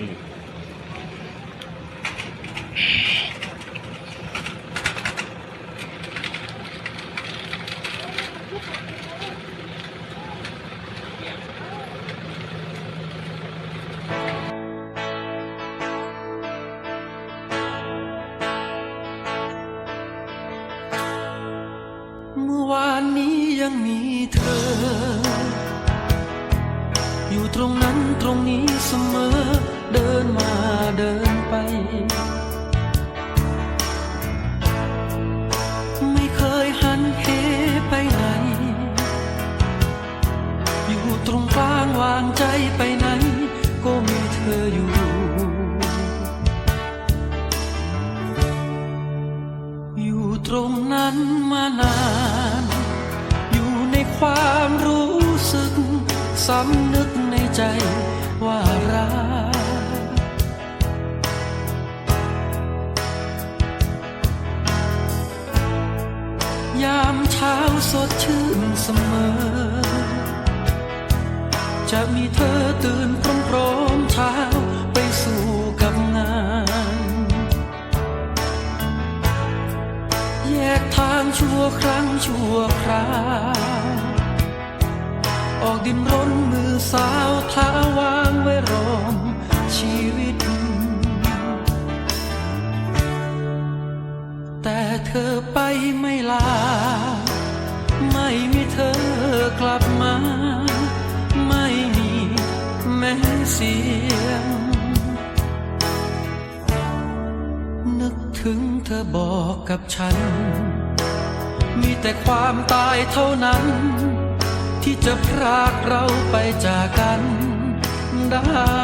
เมื่อวานนี้ยังมีเธอ อยู่ตรงนั้นตรงนี้เสมอ ไปไหนก็มีเธออยู่ อยู่ตรงนั้นมานาน อยู่ในความรู้สึกสำนึกในใจ จะมีเธอตื่นพร้อมๆเช้าไปสู่กับงาน แยกทางชั่วครั้งชั่วคราวออกดินร้นมือสาวเท้าวางไว้รอมชีวิต แต่เธอไปไม่ลา ถึงเธอบอกกับฉัน มีแต่ความตายเท่านั้น ที่จะพรากเราไปจากกันได้